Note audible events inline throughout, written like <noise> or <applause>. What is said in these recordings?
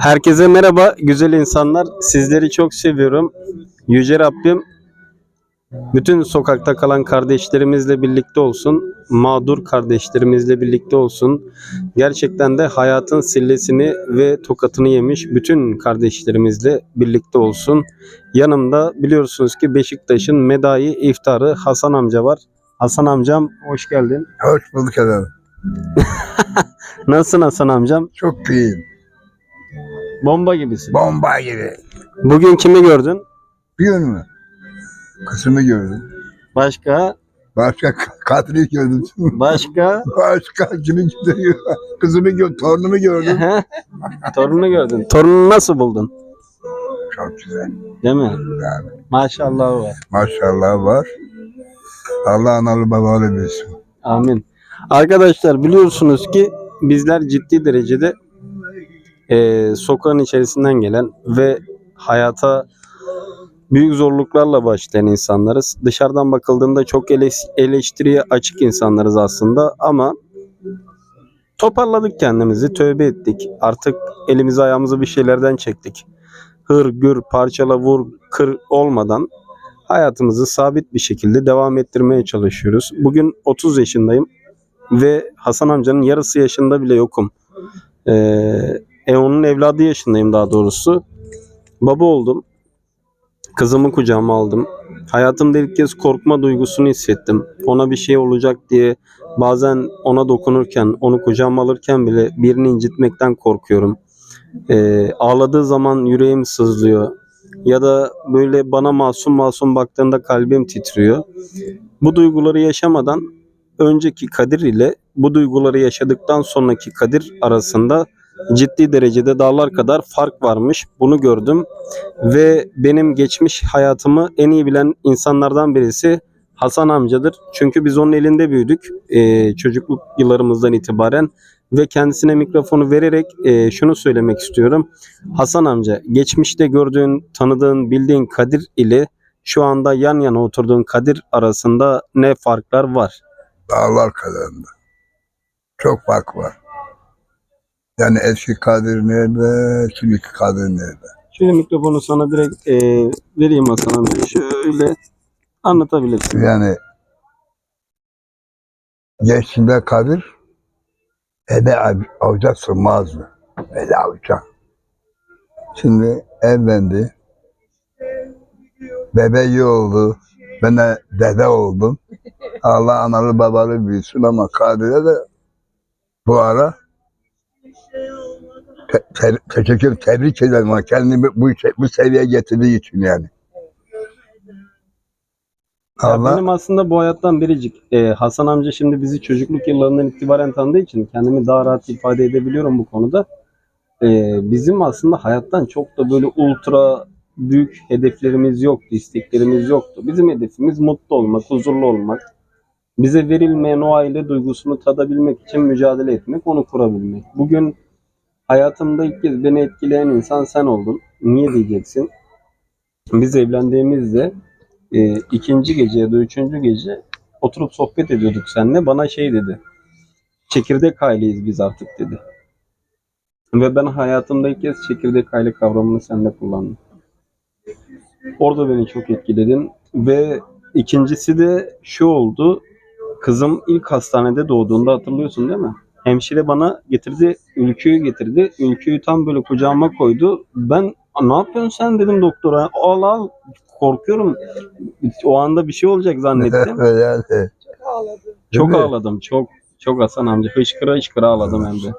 Herkese merhaba güzel insanlar. Sizleri çok seviyorum. Yüce Rabbim bütün sokakta kalan kardeşlerimizle birlikte olsun. Mağdur kardeşlerimizle birlikte olsun. Gerçekten de hayatın sillesini ve tokatını yemiş bütün kardeşlerimizle birlikte olsun. Yanımda biliyorsunuz ki Beşiktaş'ın medai iftarı Hasan amca var. Hasan amcam hoş geldin. Hoş bulduk efendim. <laughs> Nasılsın Hasan amcam? Çok iyiyim. Bomba gibisin. Bomba gibi. Bugün kimi gördün? Bir gün mü? Kızımı gördüm. Başka? Başka katili gördüm. Başka? <laughs> Başka kimi gördüm? Kızımı gördüm. Torunumu gördüm. Torununu gördün. Torununu nasıl buldun? Çok güzel. Değil mi? Yani Maşallah var. maşallah var. Allah analı babalı bilsin. Amin. Arkadaşlar biliyorsunuz ki bizler ciddi derecede eee sokağın içerisinden gelen ve hayata büyük zorluklarla başlayan insanlarız. Dışarıdan bakıldığında çok eleş- eleştiriye açık insanlarız aslında ama toparladık kendimizi, tövbe ettik. Artık elimizi ayağımızı bir şeylerden çektik. Hır, gür, parçala, vur, kır olmadan hayatımızı sabit bir şekilde devam ettirmeye çalışıyoruz. Bugün 30 yaşındayım ve Hasan amcanın yarısı yaşında bile yokum. Ee, e onun evladı yaşındayım daha doğrusu. Baba oldum. Kızımı kucağıma aldım. Hayatımda ilk kez korkma duygusunu hissettim. Ona bir şey olacak diye bazen ona dokunurken, onu kucağıma alırken bile birini incitmekten korkuyorum. Ee, ağladığı zaman yüreğim sızlıyor. Ya da böyle bana masum masum baktığında kalbim titriyor. Bu duyguları yaşamadan önceki Kadir ile bu duyguları yaşadıktan sonraki Kadir arasında ciddi derecede dağlar kadar fark varmış. Bunu gördüm ve benim geçmiş hayatımı en iyi bilen insanlardan birisi Hasan amcadır. Çünkü biz onun elinde büyüdük eee, çocukluk yıllarımızdan itibaren ve kendisine mikrofonu vererek eee, şunu söylemek istiyorum. Hasan amca geçmişte gördüğün, tanıdığın, bildiğin Kadir ile şu anda yan yana oturduğun Kadir arasında ne farklar var? Dağlar kazandı. Çok fark var. Yani eski Kadir nerede, şimdiki Kadir nerede? Şöyle mikrofonu sana direkt eee, vereyim Hasan amca. Şöyle anlatabilirsin. Yani gençliğinde Kadir ele av- avuca sığmazdı. Ele avuca. Şimdi evlendi. Bebeği oldu. Ben de dede oldum. Allah analı babalı büyüsün ama Kadir'e de bu ara te- te- teşekkür, tebrik ederim kendimi bu, bu seviyeye getirdiği için yani. Ya Allah benim aslında bu hayattan biricik. Ee, Hasan amca şimdi bizi çocukluk yıllarından itibaren tanıdığı için kendimi daha rahat ifade edebiliyorum bu konuda. Ee, bizim aslında hayattan çok da böyle ultra büyük hedeflerimiz yoktu, isteklerimiz yoktu. Bizim hedefimiz mutlu olmak, huzurlu olmak. Bize verilmeyen o aile duygusunu tadabilmek için mücadele etmek, onu kurabilmek. Bugün hayatımda ilk kez beni etkileyen insan sen oldun. Niye diyeceksin? Biz evlendiğimizde e, ikinci gece ya da üçüncü gece oturup sohbet ediyorduk seninle. Bana şey dedi. Çekirdek aileyiz biz artık dedi. Ve ben hayatımda ilk kez çekirdek aile kavramını seninle kullandım. Orada beni çok etkiledin. Ve ikincisi de şu oldu. Kızım ilk hastanede doğduğunda hatırlıyorsun değil mi? Hemşire bana getirdi, ülküyü getirdi. Ülküyü tam böyle kucağıma koydu. Ben ne yapıyorsun sen dedim doktora. Al al korkuyorum. O anda bir şey olacak zannettim. <laughs> yani. çok mi? ağladım. Çok çok Hasan amca. Hışkıra hışkıra ağladım hem de.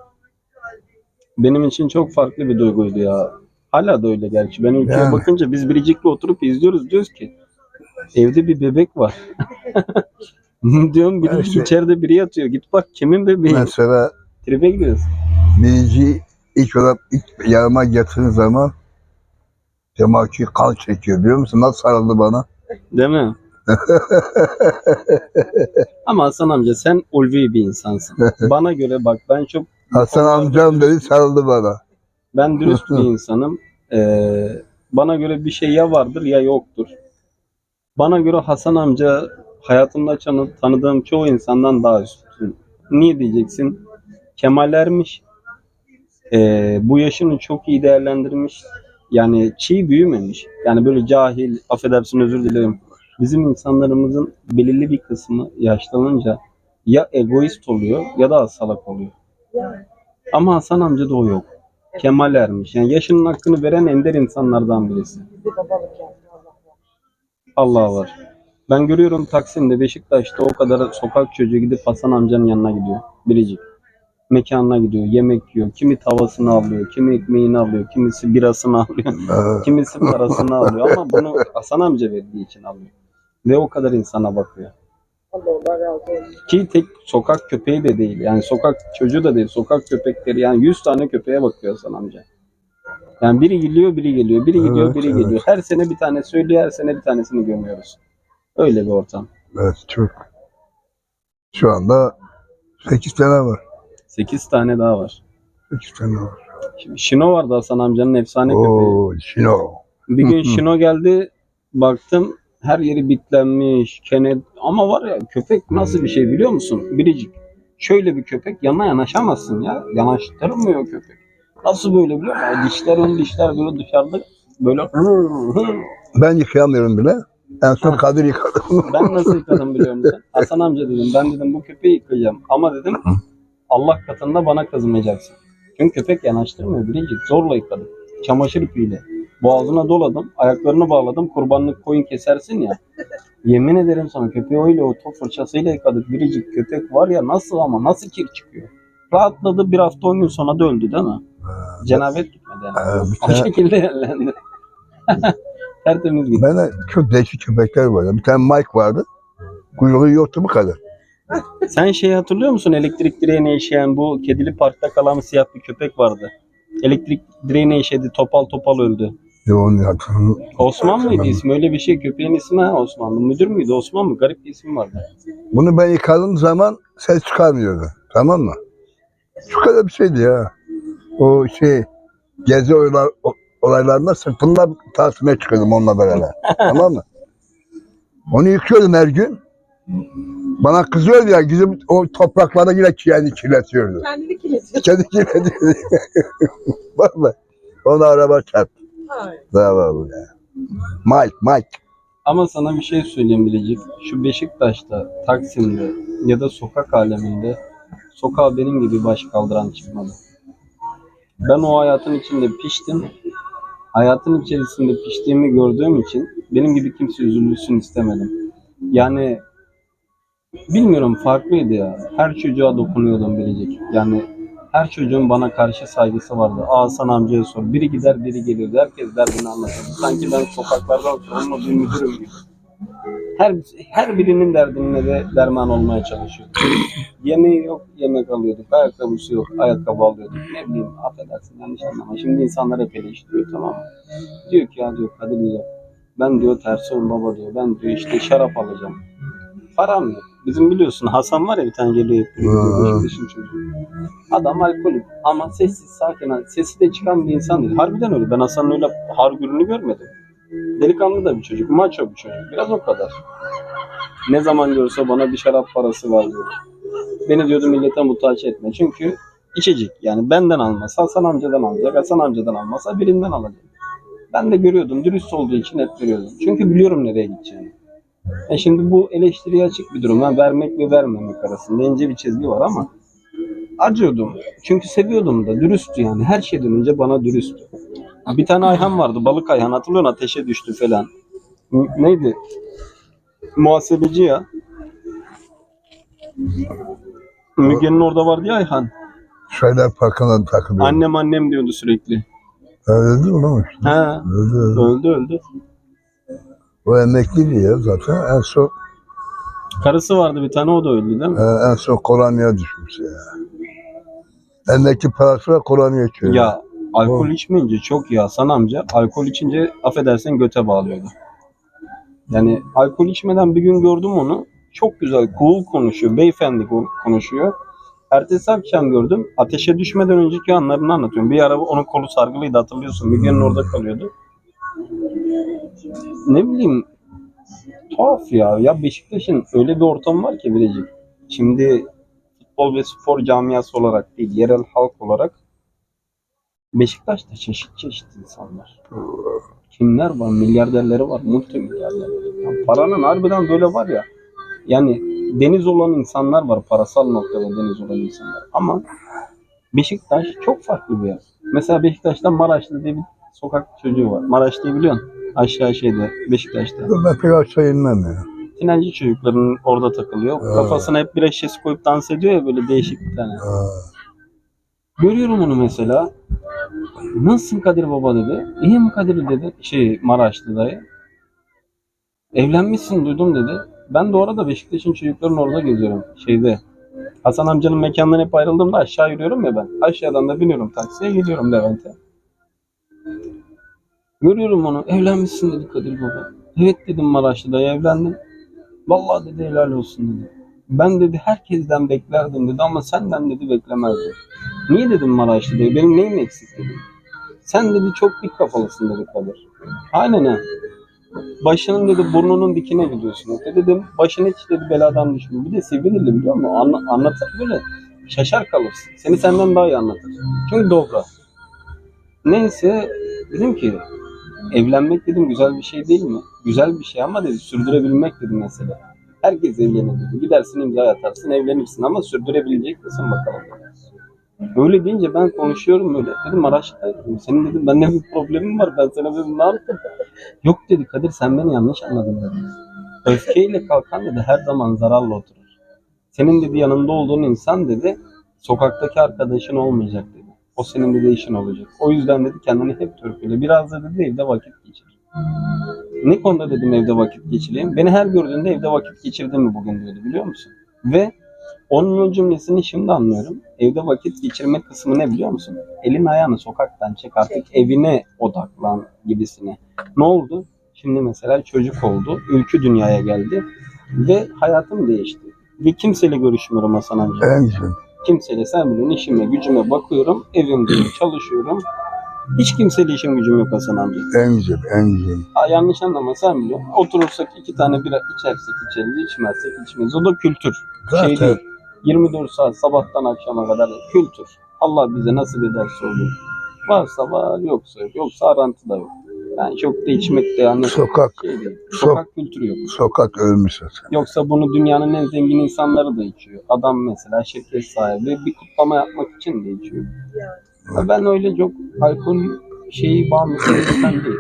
Benim için çok farklı bir duyguydu ya. Hala da öyle gerçi. Ben ülkeye Yani. bakınca biz biricikle oturup izliyoruz. Diyoruz ki evde bir bebek var. <laughs> Diyorum biri Ya işte- içeride biri yatıyor. Git bak kimin bebeği? Mesela Tribe gidiyoruz. birinci ilk olarak ilk yanıma getirdiğin zaman cemaatçi kan çekiyor biliyor musun? Nasıl sarıldı bana? Değil mi? <laughs> Ama Hasan amca sen ulvi bir insansın. Bana göre bak ben çok Hasan amcam dedi sarıldı bana. ben dürüst bir <laughs> insanım. Ee, bana göre bir şey ya vardır ya yoktur. Bana göre Hasan amca hayatımda tanı- tanıdığım çoğu insandan daha üstün. Niye diyeceksin? Kemal Ermiş ee, bu yaşını çok iyi değerlendirmiş. Yani çiğ büyümemiş. Yani böyle cahil, affedersin özür dilerim. Bizim insanlarımızın belirli bir kısmı yaşlanınca ya egoist oluyor ya da salak oluyor. Ama Hasan amca da o yok. Kemal ermiş. Yani yaşının hakkını veren ender insanlardan birisi. Allah var. Ben görüyorum Taksim'de, Beşiktaş'ta o kadar sokak çocuğu gidip Hasan amcanın yanına gidiyor. Biricik. Mekanına gidiyor, yemek yiyor. Kimi tavasını alıyor, kimi ekmeğini alıyor, kimisi birasını alıyor, <laughs> Ee, kimisi parasını alıyor. Ama bunu Hasan amca verdiği için alıyor. Ve o kadar insana bakıyor. Allah Allah razı olsun. Ki tek sokak köpeği de değil. Yani sokak çocuğu da değil. Sokak köpekleri yani 100 tane köpeğe bakıyor Hasan amca. Yani biri geliyor, biri geliyor, biri gidiyor, Evet, biri evet. geliyor. Her sene bir tane söylüyor, her sene bir tanesini gömüyoruz. Öyle bir ortam. evet çok. Şu anda 8 tane var. 8 tane daha var. 8 tane var. Şimdi Şino vardı Hasan amcanın efsane köpeği. Oo, Şino. Bir gün. <laughs> Şino geldi, baktım her yeri bitlenmiş, kene ama var ya köpek nasıl bir şey biliyor musun? Biricik. Şöyle bir köpek yanına yanaşamazsın ya. Yanaştırmıyor köpek. Nasıl böyle biliyor musun? O Dişler ön dişler böyle dışarıda böyle <laughs> Ben yıkayamıyorum bile. En son. Kadir yıkadı. Ben nasıl yıkadım biliyor musun? <laughs> Hasan amca dedim ben dedim bu köpeği yıkayacağım. Ama dedim Allah katında bana kızmayacaksın. Çünkü köpek yanaştırmıyor biricik. Zorla yıkadım. Çamaşır ipiyle. Boğazına doladım. Ayaklarını bağladım. Kurbanlık koyun kesersin ya. <laughs> Yemin ederim sana köpeği öyle o top fırçasıyla yıkadık. Biricik köpek var ya nasıl ama nasıl kir çıkıyor. Rahatladı bir hafta on gün sonra da öldü değil mi? Cenabet gitmedi yani. Ee, O tane- şekilde yerlendi. <laughs> Tertemiz gitti. Ben de çok değişik köpekler var. Bir tane Mike vardı. Kuyruğu yoktu bu kadar. Sen şey hatırlıyor musun? Elektrik direğine işeyen bu kedili parkta kalan siyah bir köpek vardı. Elektrik direğine işedi, topal topal öldü. Yoğun yatırım. Osman mıydı ismi? Öyle bir şey. Köpeğin ismi ha Osman'dı. Müdür müydü? Osman mı? Garip bir isim vardı. Bunu ben yıkadığım zaman ses çıkarmıyordu. Tamam mı? Şu kadar bir şeydi ya. O şey gezi olaylar, o- olaylarında sırtımda tasmaya çıkıyordum onunla beraber. tamam mı? Onu yıkıyordum her gün. Bana kızıyordu ya gidip o topraklara yine kendi kirletiyordu. Kendini kilitliyor. Kendi kirletiyordu. <laughs> Vallahi. Onu araba çarptı. Ay. Bravo ya. Mike, Mike. Ama sana bir şey söyleyeyim Bilecik. Şu Beşiktaş'ta, Taksim'de ya da sokak aleminde sokağa benim gibi baş kaldıran çıkmadı. Ben o hayatın içinde piştim. Hayatın içerisinde piştiğimi gördüğüm için benim gibi kimse üzülsün istemedim. Yani bilmiyorum farklıydı ya. Her çocuğa dokunuyordum Bilecik. Yani her çocuğun bana karşı saygısı vardı. Hasan amcaya sor. Biri gider biri gelirdi. Herkes derdini anlatırdı. Sanki ben sokaklardan sorumlu bir müdürüm gibi. Her, her birinin derdine de derman olmaya çalışıyorduk. Yemeği yok, yemek alıyorduk. Ayakkabısı yok, ayakkabı alıyorduk. Ne bileyim, affedersin yanlış anlama. Şimdi insanlar hep eleştiriyor tamam mı? Diyor ki ya diyor Kadir diyor. Ben diyor tersi baba diyor. Ben diyor işte şarap alacağım. Param yok. Bizim biliyorsun Hasan var ya bir tane geliyor hep çocuğu. Adam alkolik ama sessiz sakin. Sesi de çıkan bir insan değil. Harbiden öyle. Ben Hasan'ın öyle hargürünü görmedim. Delikanlı da bir çocuk. Maço bir çocuk. Biraz o kadar. Ne zaman görse bana bir şarap parası var diyor. Beni diyordu millete muhtaç etme. Çünkü içecek. Yani benden almaz. Hasan amcadan alacak. Hasan amcadan almazsa birinden alacak. Ben de görüyordum. Dürüst olduğu için hep veriyordum. Çünkü biliyorum nereye gideceğini. E şimdi bu eleştiriye açık bir durum. Ha, vermek ve vermemek arasında ince bir çizgi var ama acıyordum. Çünkü seviyordum da. Dürüsttü yani. Her şeyden önce bana dürüsttü. Bir tane Ayhan vardı. Balık Ayhan. Hatırlıyor musun? Ateşe düştü falan. Neydi? Muhasebeci ya. Müge'nin orada vardı ya Ayhan. Şeyler parkına takılıyor. Annem annem diyordu sürekli. Değil mi lan? Ha, Öyle, öyle. öldü öldü. O emekliydi ya zaten. En son, Karısı vardı bir tane o da öldü değil mi? e, en son koloniye düşmüş ya. Emekli parasıyla koloniye içiyor. Ya alkol içmeyince çok iyi Hasan amca. Alkol içince affedersen göte bağlıyordu. Yani alkol içmeden bir gün gördüm onu. Çok güzel, cool konuşuyor, beyefendi ko- konuşuyor. Ertesi akşam gördüm. Ateşe düşmeden önceki anlarını anlatıyorum. Bir ara onun kolu sargılıydı hatırlıyorsun. Müge'nin orada kalıyordu. Ne bileyim Tuhaf ya. Ya Beşiktaş'ın öyle bir ortamı var ki Bilecik. Şimdi futbol ve spor camiası olarak değil, yerel halk olarak Beşiktaş'ta çeşit çeşit insanlar. Kimler var? Milyarderleri var, multimilyarderleri. Ya paranın harbiden böyle var ya. Yani deniz olan insanlar var, parasal noktada deniz olan insanlar. Ama Beşiktaş çok farklı bir yer. Mesela Beşiktaş'ta Maraşlı diye bir sokak çocuğu var. Maraşlı'yı biliyorsun. Aşağı şeyde, Beşiktaş'ta. Ben aşağı inmem ya. Tinerci çocukların orada takılıyor. Ha. Kafasına hep bir şişesi koyup dans ediyor ya böyle değişik bir tane. Ha. Görüyorum onu mesela. Nasılsın Kadir Baba dedi. İyi mi Kadir dedi. Şey Maraşlı dayı. Evlenmişsin duydum dedi. Ben de orada Beşiktaş'ın çocukların orada geziyorum. Şeyde. Hasan amcanın mekanından hep ayrıldığımda aşağı yürüyorum ya ben. Aşağıdan da biniyorum taksiye geliyorum Levent'e. Görüyorum onu. Evlenmişsin dedi Kadir Baba. Evet dedim Maraşlı dayı evlendim. Vallahi dedi helal olsun dedi. Ben dedi herkesten beklerdim dedi ama senden dedi beklemezdim. Niye dedim Maraşlı dayı? Benim neyim eksik dedim. Sen dedi çok dik kafalısın dedi Kadir. Aynen ha. Başının dedi burnunun dikine gidiyorsun. De dedim başın hiç dedi beladan düşmüyor. Bir de sivri dilli biliyor musun? Anla, anlatır böyle şaşar kalırsın. Seni senden daha iyi anlatır. Çünkü dobra. Neyse dedim ki evlenmek dedim güzel bir şey değil mi? Güzel bir şey ama dedi sürdürebilmek dedim mesela. Herkes evlenir dedi. Gidersin imza atarsın evlenirsin ama sürdürebilecek misin bakalım. Öyle deyince ben konuşuyorum öyle. Dedim araçta dedim. Senin dedim bende bir problemim var. Ben sana dedim ne yaptım? Yok dedi Kadir sen beni yanlış anladın dedi. Öfkeyle kalkan dedi her zaman zararla oturur. Senin dedi yanında olduğun insan dedi sokaktaki arkadaşın olmayacak dedi. O senin dedi işin olacak. O yüzden dedi kendini hep törpüle. Biraz da dedi evde vakit geçir. Ne konuda dedim evde vakit geçireyim? Beni her gördüğünde evde vakit geçirdin mi bugün diyordu biliyor musun? Ve onun cümlesini şimdi anlıyorum. Evde vakit geçirme kısmı ne biliyor musun? Elin ayağını sokaktan çek artık evine odaklan gibisine. Ne oldu? Şimdi mesela çocuk oldu. Ülkü dünyaya geldi. Ve hayatım değişti. Ve kimseyle görüşmüyorum Hasan amca. Güzel. Kimseyle sen biliyorsun işime gücüme bakıyorum. Evimdeyim <clears throat> çalışıyorum. Hiç kimseyle işim gücüm yok Hasan amca. En güzel. En güzel. Ha, yanlış anlama sen biliyorsun. Oturursak iki tane bira içersek içeriz, içmezsek içmeyiz. O da kültür. Şey Zaten değil. 24 saat sabahtan akşama kadar kültür. Allah bize nasip ederse olur. Varsa var, yoksa yok. Yoksa arantı da yok. Yani çok da içmek de yani sokak şey değil. Sok- Sokak kültürü yok. sokak ölmüş zaten. Yoksa bunu dünyanın en zengin insanları da içiyor. Adam mesela şirket sahibi bir kutlama yapmak için de içiyor. Ya Ben öyle çok alkol şeyi bağımlısı bir insan değil.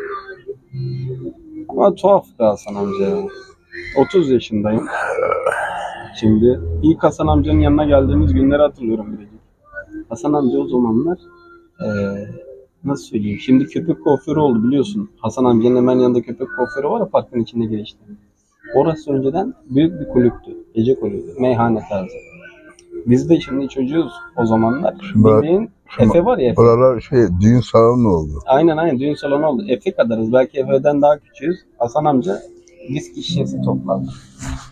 Ama tuhaf be Hasan amca ya. 30 yaşındayım. Şimdi ilk Hasan amcanın yanına geldiğimiz günleri hatırlıyorum birazcık. Hasan amca o zamanlar eee, nasıl söyleyeyim? Şimdi köpek kuaförü oldu biliyorsun. Hasan amcanın hemen yanında köpek kuaförü var ya parkın içinde gelişti. Orası önceden büyük bir kulüptü. Gece kulübü. Meyhane tarzı. Biz de şimdi çocuğuz o zamanlar. Şimdi- Bildiğin şimdi- Efe var ya Efe. Oralar şey düğün salonu oldu. Aynen aynen düğün salonu oldu. Efe kadarız. Belki Efe'den daha küçüğüz. Hasan amca viski şişesi topladı.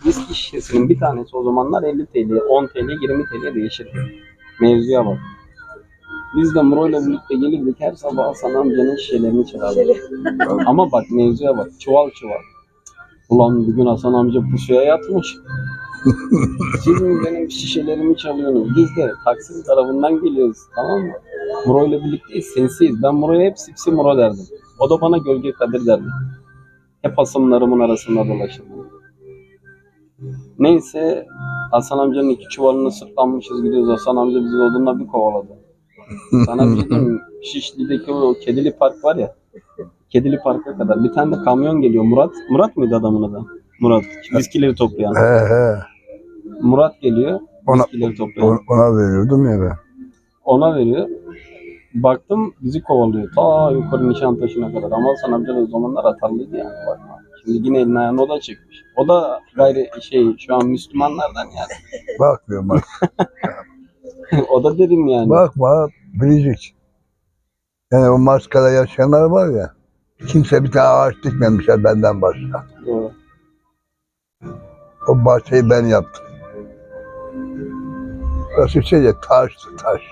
Viski şişesinin bir tanesi o zamanlar 50 TL, 10 TL, 20 TL değişirdi. Mevzuya bak. Biz de Muro'yla birlikte gelirdik her sabah Hasan amcanın şişelerini çalardık. Ama bak mevzuya bak. Çuval çuval. Ulan bugün Hasan amca pusuya yatmış. <laughs> Siz mi benim şişelerimi çalıyorsunuz? Biz de Taksim tarafından geliyoruz. Tamam mı? Muro'yla birlikteyiz. Sensiyiz. Ben Muro'ya hep Sipsi Muro derdim. O da bana Gölge Kadir derdi. Hep hasımlarımın arasında dolaşırdım. Neyse Hasan amcanın iki çuvalını sırtlanmışız gidiyoruz. Hasan amca bizi odunla bir kovaladı. Sana bir şey diyeyim mi? Şişli'deki o Kedili Park var ya. Kedili Park'a kadar. Bir tane de kamyon geliyor. Murat. Murat mıydı adamın adı? Murat. Viskileri toplayan. He he. Murat geliyor. Ona- Viskileri toplayan. Ona, ona veriyordum ya ben. Ona veriyor. Baktım bizi kovalıyor. Ta yukarı Nişantaşı'na kadar. Ama Hasan amca da o zamanlar atarlıydı yani. Bakma. Şimdi yine eline ayağına o da çıkmış. O da gayri şey şu an Müslümanlardan yani. Bakmıyorum bak. <laughs> <laughs> o da derim yani. Bakma biricik. Yani o maskara yaşayanlar var ya. Kimse bir tane ağaç dikmemişler benden başka. Doğru. O bahçeyi ben yaptım. Burası şey ya taştı taş.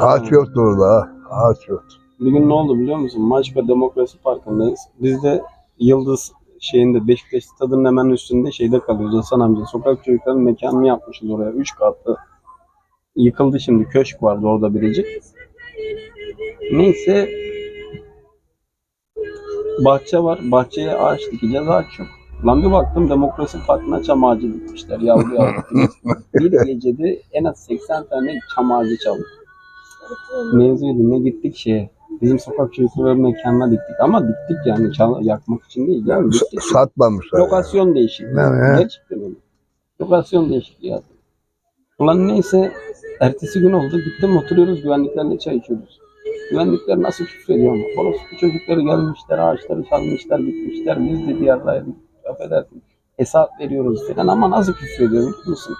Ağaç yoktu orada. Ağaç yoktu. Bir gün ne oldu biliyor musun? Maçka Demokrasi Parkı'ndayız. Biz de Yıldız şeyinde Beşiktaş stadının hemen üstünde şeyde kalıyoruz Hasan amca. Sokak çocukların mekanını yapmışız oraya. Üç katlı. Yıkıldı şimdi. Köşk vardı orada biricik. Neyse bahçe var. Bahçeye ağaç dikeceğiz. Ağaç yok. Lan bir baktım Demokrasi Parkı'na çam ağacı dikmişler. Yavru yavru. <laughs> bir gecede en az 80 tane çam ağacı çaldı. Mevzuydu. Ne gittik şeye. Bizim sokak çocukları mekanına diktik. Ama diktik yani çal- yakmak için değil. Yani diktik. satmamışlar. Lokasyon değişikliği. Yani. Gerçekten öyle. Lokasyon değişikliği yaptım. Ulan neyse ertesi gün oldu. Gittim oturuyoruz güvenliklerle çay içiyoruz. Güvenlikler nasıl küfrediyor ama. Orospu çocukları gelmişler, ağaçları çalmışlar, gitmişler. Biz de bir yerdaydık. Affedersin. Hesap veriyoruz falan ama nasıl küfrediyor biliyor musun?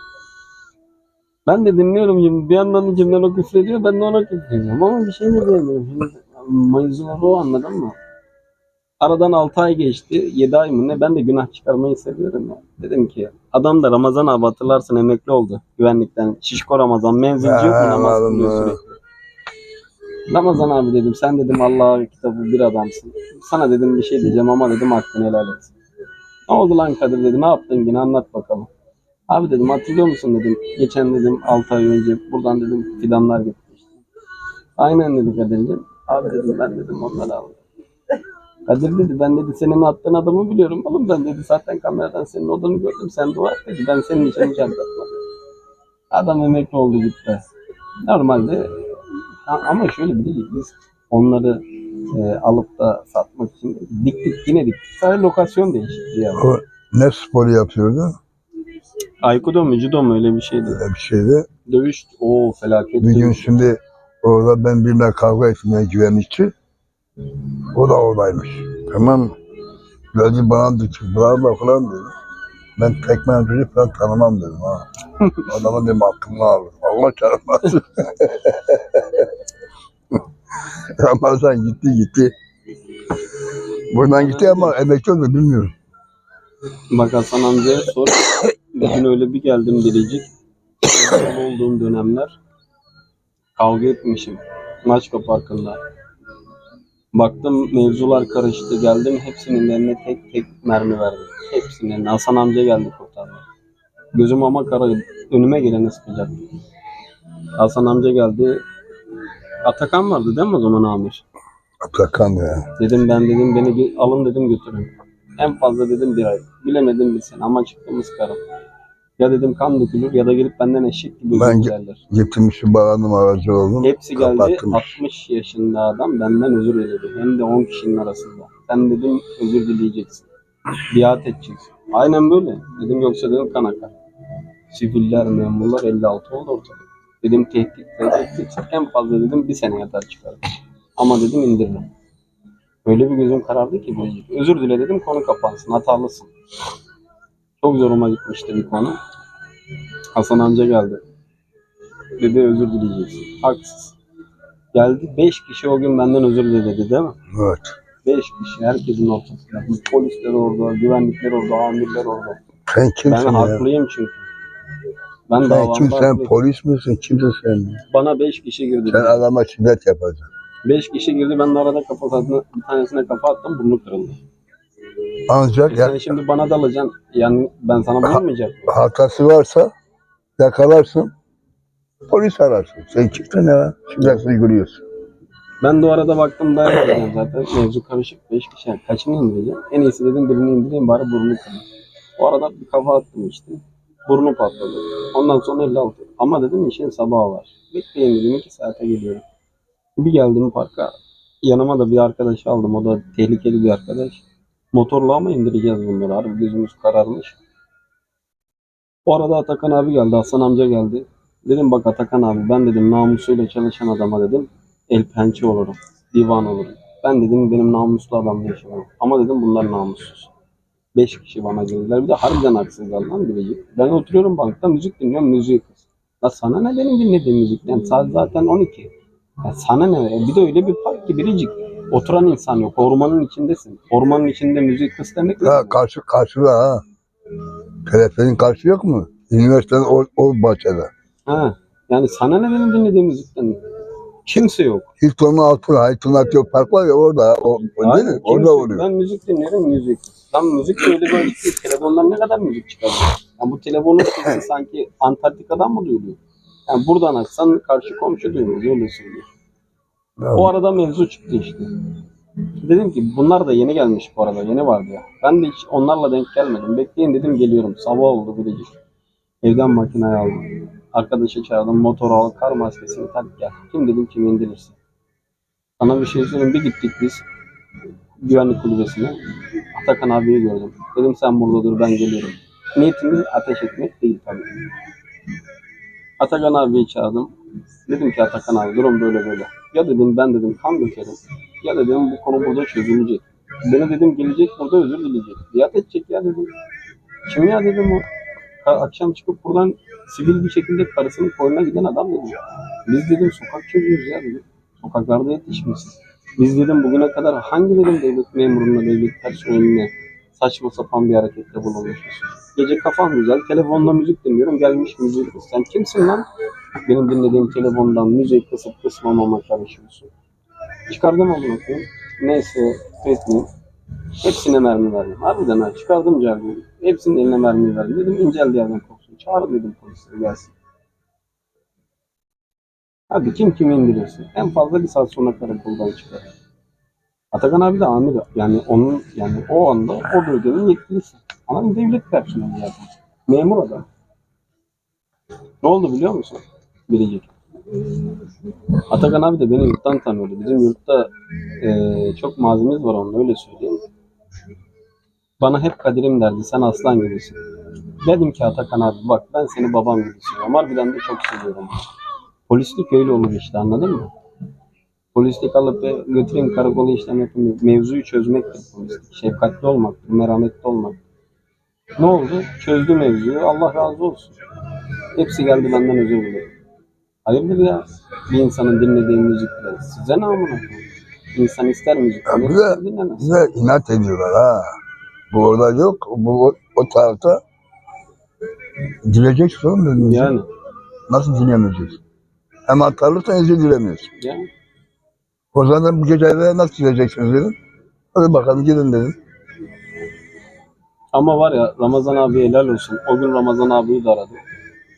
Ben de dinliyorum şimdi. Bir yandan içimden o küfrediyor, ben de ona küfrediyorum. Ama bir şey de diyemiyorum. Şimdi mevzuları o anladın mı? Aradan 6 ay geçti. 7 ay mı ne? Ben de günah çıkarmayı seviyorum ya. Dedim ki adam da Ramazan abi hatırlarsın emekli oldu güvenlikten. Şişko Ramazan menzilci yok mu Ha, namaz anladım kılıyor ya. sürekli. Ramazan abi dedim sen dedim Allah'a kitabı bir adamsın. Sana dedim bir şey diyeceğim ama dedim hakkını helal et. Ne oldu lan Kadir dedi ne yaptın yine anlat bakalım. Abi dedim hatırlıyor musun dedim. Geçen dedim 6 ay önce buradan dedim fidanlar getirmiştim. Aynen dedi Kadir'cim. Abi dedim ben dedim onları aldım. Kadir dedi ben dedi senin attığın adamı biliyorum oğlum ben dedi zaten kameradan senin odanı gördüm sen dua et dedi ben senin için anlatmadım. Adam emekli oldu gitti. Normalde ama şöyle bir değil biz onları e, alıp da satmak için diktik yine diktik. Sadece lokasyon değişikliği yani. O ne sporu yapıyordu? Aykudo mu judo mu öyle bir şeydi. Öyle bir şeydi. Dövüş o felaket. Bir gün dövüş. şimdi orada ben birine kavga etmeye güvenlikçi. O da oradaymış. Tamam? Geldi bana dedi ki bravo falan dedi. Ben tekmeciyi falan tanımam dedim ha. <laughs> Adamın dedim hakkını alır. Allah çarpmasın. <laughs> Ramazan gitti gitti. Buradan gitti ama emekli oldu bilmiyorum. Bak Hasan amcaya sor. <coughs> Bir gün öyle bir geldim. Emekli olduğum dönemler kavga etmişim. Maçka Parkı'nda. Baktım mevzular karıştı. Geldim hepsinin eline tek tek mermi verdim. Hepsinin. Hasan amca geldi kurtardı. Gözüm ama kara. Önüme geleni sıkacak. Hasan amca geldi. Atakan vardı değil mi o zaman amir? Atakan ya. Dedim ben dedim beni bir alın dedim götürün. En fazla dedim bir ay. Bilemedim bir sene ama çıktığımız karım. Ya dedim kan dökülür ya da gelip benden eşek gibi Ben- özür dilerler. Getirmişim bağlandım aracı oldum. Hepsi geldi Kapattım. 60 yaşında adam benden özür diledi. Hem de 10 kişinin arasında. Sen dedim özür dileyeceksin. Biat edeceksin. Aynen böyle. Dedim yoksa dedim kan akar. Siviller, memurlar 56 oldu ortada. Dedim tehdit, tehdit en fazla dedim bir sene yatar çıkarım. Ama dedim indiririm. Öyle bir gözüm karardı ki böyle. Özür dile dedim konu kapansın. Hatalısın. Çok zoruma gitmişti bir konu. Hasan amca geldi. Dedi özür dileyeceksin. Haksız. Geldi 5 kişi o gün benden özür diledi değil mi? Evet. 5 kişi herkesin ortasında. Polisler orada, güvenlikler orada, amirler orada. Sen Ben kimsin ya? haklıyım çünkü. Ben Sen davamda kim? Sen haklıyım. polis misin? Kimsin sen? Bana 5 kişi girdi. Sen adama şiddet yapacaksın. 5 kişi girdi ben de arada kafasına bir tanesine kafa attım burnu kırıldı. Ancak E sen ya, şimdi bana dalacaksın. Yani ben sana vurmayacak mıyım? hatası varsa yakalarsın. Polis ararsın. Sen kimsin ya? Şiddetini görüyorsun. Ben de o arada baktım dayak yiyeceğim zaten. Mevzu karışık. 5 kişi. Kaçını indireceğim? En iyisi dedim birini indireyim bari burnu kırayım. O arada bir kafa attım işte. Burnu patladı. Ondan sonra 56. Ama dedim işin sabahı var. Bekleyin dedim 2 saate geliyorum. Bir geldim parka. Yanıma da bir arkadaş aldım. O da tehlikeli bir arkadaş. Motorla ama indireceğiz bunları. Harbi gözümüz kararmış. O arada Atakan abi geldi. Hasan amca geldi. Dedim bak Atakan abi ben dedim namusuyla çalışan adama dedim el pençe olurum. Divan olurum. Ben dedim benim namuslu adamla işim yok. Ama dedim bunlar namussuz. Beş kişi bana geldiler. Bir de harbiden haksızlar lan bilecek. Ben oturuyorum bankta müzik dinliyorum müziği kız. La sana ne benim dinlediğim müzikten? Saat zaten 12. Ya sana ne? E Bir de öyle bir park ki biricik. Oturan insan yok. Ormanın içindesin. Ormanın içinde müzik ne? Ha, karşı, karşıda ha. Teleferin karşı yok mu? Üniversitenin o, o bahçede. Ha. Yani sana ne benim dinlediğim müzikten? Kimse yok. Hilton'un altı, Hilton'un yok park var ya orada. O, o değil Aynen, mi? Orada oluyor. Ben müzik dinlerim müzik. Lan müzik de öyle böyle değil. Telefondan ne kadar müzik çıkarıyor? Yani bu telefonun sesi <laughs> sanki Antarktika'dan mı duyuluyor? Yani buradan açsan karşı komşu duymuyor öyle söylüyor. O arada mevzu çıktı işte. Dedim ki bunlar da yeni gelmiş bu arada yeni vardı ya. Ben de hiç onlarla denk gelmedim. Bekleyin dedim geliyorum. Sabah oldu bilecik. Evden makineyi aldım. Arkadaşı çağırdım. Motoru al, kar maskesini tak gel. Kim dedim kim indirirsin. Sana bir şey söyleyeyim. Bir gittik biz güvenlik kulübesine. Atakan abiyi gördüm. Dedim sen burada dur ben geliyorum. Niyetimiz ateş etmek değil tabii. Atakan abiyi çağırdım. Dedim ki Atakan abi durum böyle böyle. Ya dedim ben dedim kan dökerim. Ya dedim bu konu burada çözülecek. Beni dedim gelecek burada özür dileyecek. Biat edecek ya dedim. Kim ya dedim o. Akşam çıkıp buradan sivil bir şekilde karısının koyuna giden adam dedim. Biz dedim sokak çocuğuyuz ya dedim. Sokaklarda yetişmişiz. Biz dedim bugüne kadar hangi dedim devlet memuruna, devlet personeline saçma sapan bir harekette bulunmuşuz. Gece kafam güzel, telefonla müzik dinliyorum. Gelmiş müzik. Sen kimsin lan? Benim dinlediğim telefondan müzik kısıp kısmamama karışıyorsun. Çıkardım onu bakayım. Neyse etmeyeyim. Hepsine mermi verdim. Harbiden ha çıkardım cevabını. Hepsinin eline mermi verdim. Dedim inceldi yerden kopsun. Çağır dedim polisleri gelsin. Hadi kim kimi indirirsin. En fazla bir saat sonra karakoldan çıkar. Atakan abi de amir. Yani onun yani o anda o bölgenin yetkilisi. Ama devlet personeli zaten. Memur adam. Ne oldu biliyor musun? Biricik. Atakan abi de beni yurttan tanıyordu. Bizim yurtta eee, çok mazimiz var onunla öyle söyleyeyim. Bana hep Kadir'im derdi sen aslan gibisin. Dedim ki Atakan abi bak ben seni babam gibi seviyorum. Harbiden de çok seviyorum. Polislik öyle olur işte anladın mı? Polislik alıp da götüreyim karakola işlem yapayım. Mevzuyu çözmektir polislik. Şefkatli olmaktır, merhametli olmak. Ne oldu? Çözdü mevzuyu. Allah razı olsun. Hepsi geldi benden özür diledi. Hayırdır ya? Bir insanın dinlediği müzikle. Size ne amına? İnsan ister müzik Ya dinler, dinlemez. Bize inat ediyorlar ha. Bu orada yok. Bu o, tarafta dileceksin oğlum önümüzde. Yani, Nasıl dilemeyeceksin? Hem atarırsan özür dilemiyorsun. yani. O zaman bu gece eve nasıl gideceksiniz dedim. Hadi bakalım gidin dedim. Ama var ya Ramazan abi helal olsun. O gün Ramazan abiyi de aradı.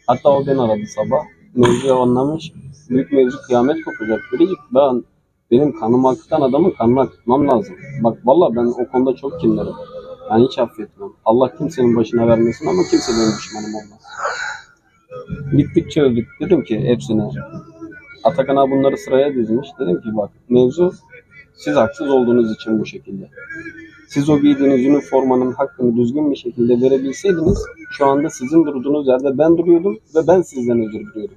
Hatta o beni aradı sabah. Mevzuyu anlamış. Büyük mevzu kıyamet kopacak. Biricik ben benim kanımı akıtan adamın kanını akıtmam lazım. Bak valla ben o konuda çok kinlerim. Ben hiç affetmem. Allah kimsenin başına vermesin ama kimse benim düşmanım olmaz. Gittik çözdük. Dedim ki hepsine. Atakan abi bunları sıraya dizmiş. Dedim ki bak mevzu siz haksız olduğunuz için bu şekilde. Siz o giydiğiniz üniformanın hakkını düzgün bir şekilde verebilseydiniz şu anda sizin durduğunuz yerde ben duruyordum ve ben sizden özür diliyordum.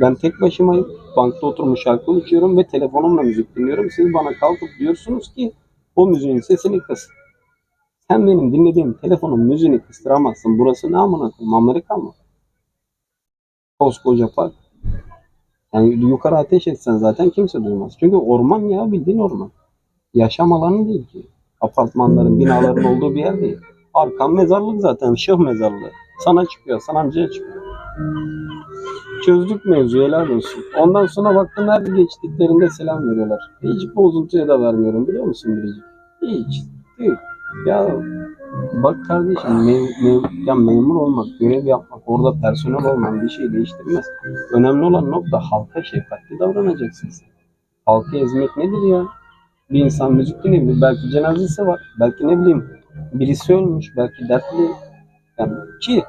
Ben tek başımayım. Bankta oturmuş alkol içiyorum ve telefonumla müzik dinliyorum. Siz bana kalkıp diyorsunuz ki o müziğin sesini kıs. Sen benim dinlediğim telefonun müziğini kıstıramazsın. Burası ne amına koyayım? Amerika mı? Koskoca park. Yani yukarı ateş etsen zaten kimse duymaz. Çünkü orman ya bildiğin orman. Yaşam alanı değil ki. Apartmanların, binaların olduğu bir yer değil. Arkan mezarlık zaten. Şıh mezarlığı. Sana çıkıyor, sana amcaya çıkıyor. Çözdük mevzuyu helal olsun. Ondan sonra baktım her geçtiklerinde selam veriyorlar. Hiç bozuntuya da vermiyorum biliyor musun Biricik? Hiç. Değil. Ya bak kardeşim mev- mev- ya memur olmak, görev yapmak, orada personel olman bir şey değiştirmez. Önemli olan nokta halka şefkatli davranacaksın sen. Halkı ezmek nedir ya? Bir insan müzik dinliyor. Belki cenazesi var. Belki ne bileyim birisi ölmüş. Belki dertli. Yani ki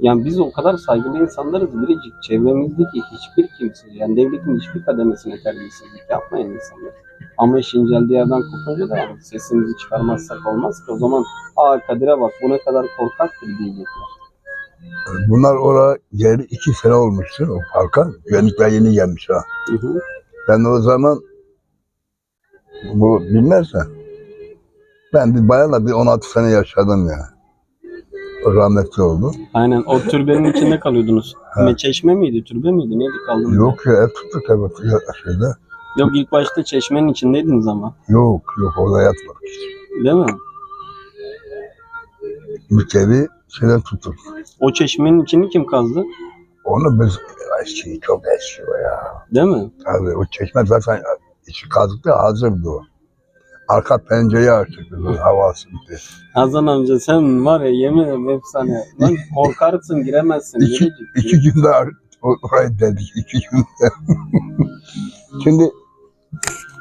yani biz o kadar saygılı insanlarız biricik. Çevremizdeki hiçbir kimse yani devletin hiçbir kademesine terbiyesizlik yapmayan insanlar. Ama iş inceldiği yerden kopunca da yani sesimizi çıkarmazsak olmaz ki. O zaman aa Kadir'e bak bu ne kadar korkaktır diyecekler. Bunlar oraya geri iki sene olmuştu o parka. Güvenlikler yeni gelmiş ha. Hı hı. Ben o zaman bu bilmezsen ben bir bayanla bir 16 sene yaşadım ya. Rahmetli oldu. Aynen o türbenin içinde <laughs> kalıyordunuz. Ha. Çeşme miydi, türbe miydi? Neydi kaldınız? Yok ya ev tuttuk evet ya şeyde. Yok ilk başta çeşmenin içindeydiniz ama. Yok yok orada yatmadık. Değil mi? Kere şeyden tuttuk. O çeşmenin içini kim kazdı? Onu biz eski çok eski o ya. Değil mi? Tabii o çeşme zaten içi kazıklı hazırdı o. Arka pencereyi açtık biz onun havası bitti. Hasan amca sen var ya yemin ederim efsane. Lan korkarsın giremezsin. İki, ciddi. iki günde orayı dedik. iki günde. <laughs> Şimdi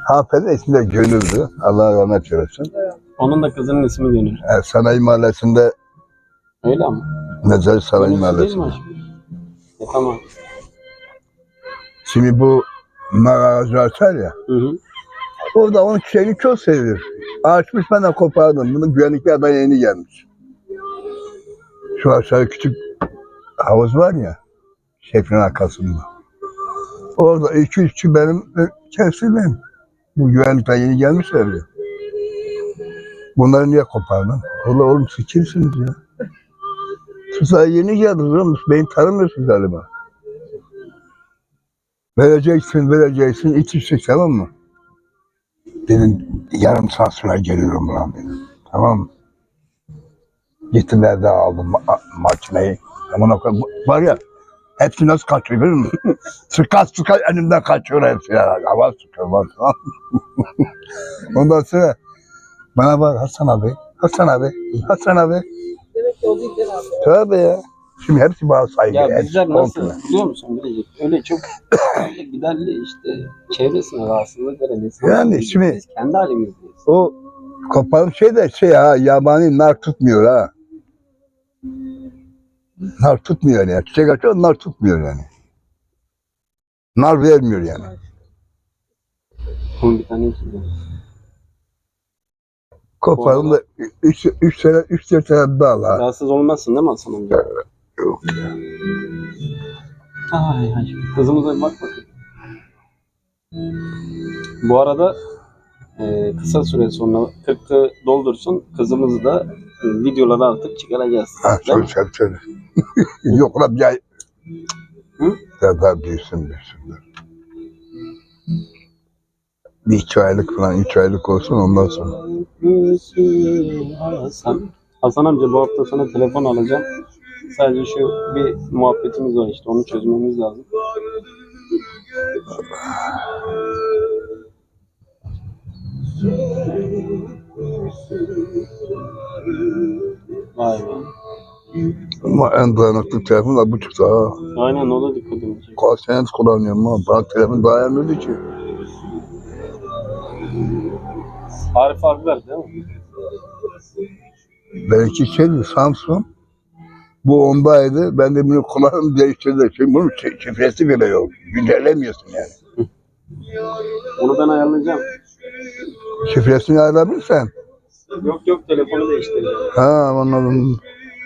hanımefendi ismi de Gönül'dü. Allah rahmet eylesin. Onun da kızının ismi Gönül. Yani sanayi mahallesinde Öyle ama. Mezarı Sanayi Gönül değil mi mahallesinde. aşkım? E, tamam. Şimdi bu mağazacı açar ya. Hı hı. Orada onun çiçeğini çok seviyor. Açmış ben de kopardım. Bunun güvenlikli adam yeni gelmiş. Şu aşağı küçük havuz var ya. Şefrin arkasında. Orada iki üç kişi benim e, kesilmem. Bu güvenlikten yeni gelmişler ya. Bunları niye kopardın? Ola oğlum siz kimsiniz ya? Siz yeni geldiniz oğlum. Beni tanımıyorsunuz galiba. Vereceksin, vereceksin. İçeceksin tamam mı? Dedim yarım saat sonra geliyorum lan dedim. Tamam mı? Gittim evde aldım ma- makineyi. Aman o kadar- var ya hepsi nasıl kaçıyor biliyor musun? <laughs> sıkar sıkar elimden kaçıyor hepsi ya. Hava sıkıyor var. <laughs> Ondan sonra bana var Hasan abi, Hasan abi, Hasan abi. Demek ki o değil abi? Tövbe ya. Şimdi hepsi bana saygı. Ya hepsi bizler nasıl biliyor musun Bilecik? Öyle çok <coughs> giderli işte çevresine rahatsızlık veren insanlar. Yani değiliz. şimdi- Biz kendi halimizdeyiz. O koparıp şey de şey ha yabani nar tutmuyor ha. Nar tutmuyor yani. Çiçek açıyor nar tutmuyor yani. Nar vermiyor yani. Bunun bir tane içeceğim. Koparım da 3 3 sene 3 4 sene daha la. Rahatsız olmazsın değil mi Hasan amca? Yok. Ay ay. Kızımıza bir bak bakayım. Bu arada e, kısa süre sonra tıktı doldursun. Kızımızı da e, videoları artık çıkaracağız. Ha Değil mi? söyle. <laughs> Yok la bir ay. Hı? Daha, daha büyüsün büyüsün. Bir iki aylık falan üç aylık olsun ondan sonra. Hasan. Hasan amca bu hafta sana telefon alacağım. Sadece şu bir muhabbetimiz var işte onu çözmemiz lazım. Vay be. Ama en dayanıklı telefon da bu çıktı ha. Aynen o da dikkatimi çekti. Kaç senedir kullanıyorum ama bana telefon dayanmıyordu ki. Arif abiler değil mi? Belki şeydi Samsung. Bu ondaydı. Ben de bunu kullanım değiştirdim. Şimdi bunun şi- şifresi bile yok. Güncellemiyorsun yani. Onu ben ayarlayacağım. Şifresini ayarlayabilirsen. Yok yok telefonu değiştireceğim. Ha anladım.